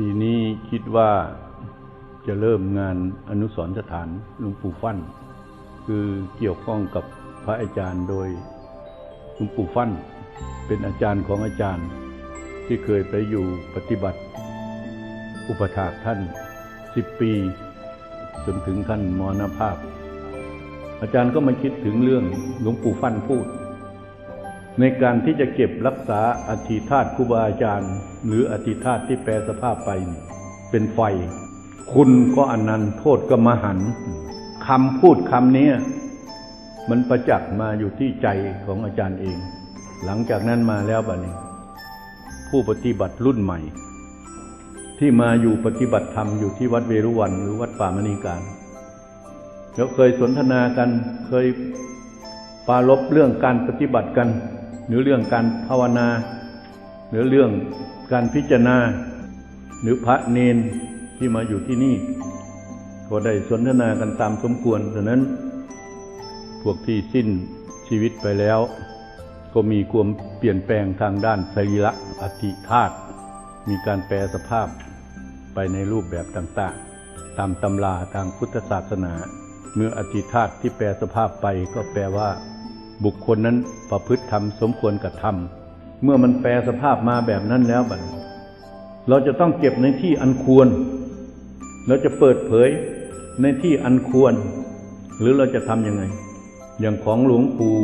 ปีนี้คิดว่าจะเริ่มงานอนุสรสถานหลวงปู่ฟั่น คือเกี่ยวข้องกับพระอาจารย์โดยหลวงปู่ฟั่น เป็นอาจารย์ของอาจารย์ ที่เคยไปอยู่ปฏิบัติ อุปถากท่านสิบปี จนถึงท่านมรณภาพ อาจารย์ก็มาคิดถึงเรื่องหลวงปู่ฟั่นพูด ในการที่จะเก็บรักษาอธิธาตุครูบาอาจารย์ หรืออธิธาตุที่แปรสภาพไปเป็นไฟ คุณก็อนนันต์โทษก็มหันคำพูดคำนี้มันประจักษ์มาอยู่ที่ใจของอาจารย์เอง หลังจากนั้นมาแล้วบัดนี้ ผู้ปฏิบัติรุ่นใหม่ ที่มาอยู่ปฏิบัติธรรมอยู่ที่วัดเวรุวันหรือวัดป่ามณีการแล้วเคยสนทนากันเคยปรารบเรื่องการปฏิบัติกัน หรือเรื่องการภาวนา หรือเรื่องการพิจารณา หรือพระเนนที่มาอยู่ที่นี่ก็ได้สนทนากันตามสมควรดังนั้น พวกที่สิ้นชีวิตไปแล้ว ก็มีความเปลี่ยนแปลงทางด้านสรีระอธิธาตุมีการแปลสภาพไปในรูปแบบต่างๆ ตามตำราทางพุทธศาสนา เมื่ออธิธาตุที่แปลสภาพไปก็แปลว่า บุคคลนั้นประพฤติธรรมสมควรกับธรรม เมื่อมันแปลสภาพมาแบบนั้นแล้วบัดเราจะต้องเก็บในที่อันควร เราจะเปิดเผยในที่อันควร หรือเราจะทำยังไง อย่างของหลวงปู่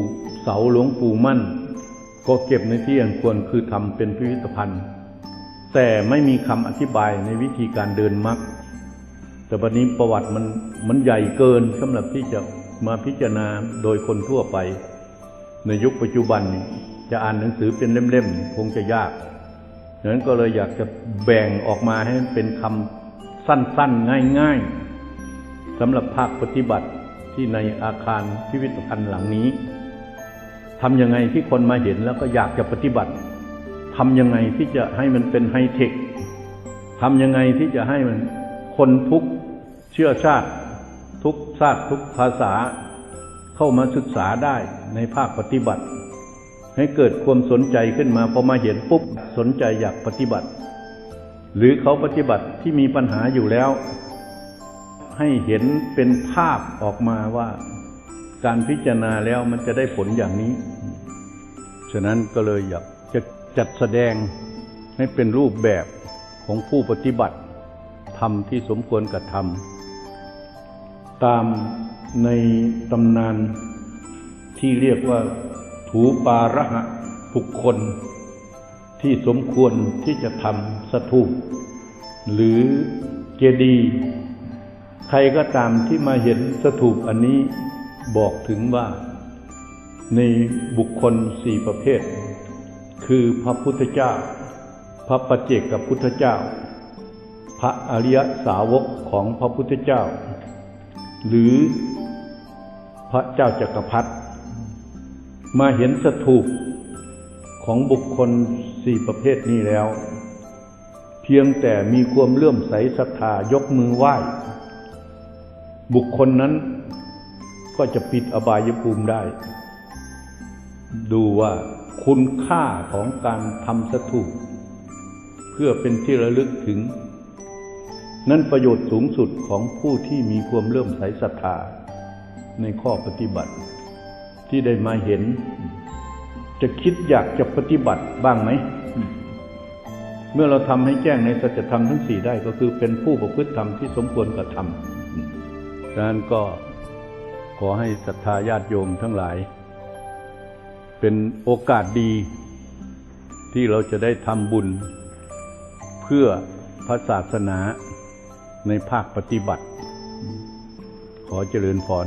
เสาหลวงปู่มั่น ก็เก็บในที่อันควรคือทำเป็นพิพิธภัณฑ์ แต่ไม่มีคำอธิบายในวิธีการเดินมรรคแต่บัดนี้ประวัติมันมันใหญ่เกินสำหรับที่จะมาพิจารณาโดยคนทั่วไป ในยุคปัจจุบันจะอ่านหนังสือเป็นเล่มๆคงจะยากดังนั้นก็เลยอยากจะแบ่งออกมาให้เป็นคำสั้นๆ ง่ายๆสำหรับภาคปฏิบัติที่ในอาคารพิพิธภัณฑ์หลังนี้ทำยังไงที่คนมาเห็นแล้วก็อยากจะปฏิบัติทำยังไงที่จะให้มันเป็นไฮเทคทำยังไงที่จะให้มันคนทุกเชื้อชาติ ทุกชาติทุกภาษาเข้ามาศึกษาได้ ในภาคปฏิบัติ ให้เกิดความสนใจขึ้นมาพอมาเห็นปุ๊บสนใจอยากปฏิบัติ หรือเขาปฏิบัติที่มีปัญหาอยู่แล้ว ให้เห็นเป็นภาพออกมาว่าการพิจารณาแล้วมันจะได้ผลอย่างนี้ ฉะนั้นก็เลยอยากจะจัดแสดงให้เป็นรูปแบบของผู้ปฏิบัติทำที่สมควรกระทำตามในตำนาน ที่เรียกว่า ถูปาระหะบุคคล ที่สมควรที่จะทำสถูปหรือเจดีย์ใครก็ตามที่มาเห็นสถูปอันนี้บอกถึงว่า ในบุคคลสี่ประเภท คือพระพุทธเจ้า พระปัจเจกพุทธเจ้า พระอริยสาวกของพระพุทธเจ้า หรือพระเจ้าจักรพรรดิ มาเห็นสถูปของบุคคลสี่ประเภทนี้แล้ว เพียงแต่มีความเลื่อมใสศรัทธายกมือไหว้ บุคคลนั้นก็จะปิดอบายภูมิได้ ดูว่าคุณค่าของการทำสถูปเพื่อเป็นที่ระลึกถึง นั่นประโยชน์สูงสุดของผู้ที่มีความเลื่อมใสศรัทธาในข้อปฏิบัติ ที่ได้มาเห็น จะคิดอยากจะปฏิบัติบ้างไหม เมื่อเราทำให้แจ้งในสัจธรรมทั้งสี่ได้ก็คือเป็นผู้ประพฤติธรรมที่สมควรกระทำดังนั้นก็ขอให้ศรัทธาญาติโยมทั้งหลาย เป็นโอกาสดี ที่เราจะได้ทำบุญ เพื่อพระศาสนาในภาคปฏิบัติ ขอเจริญพร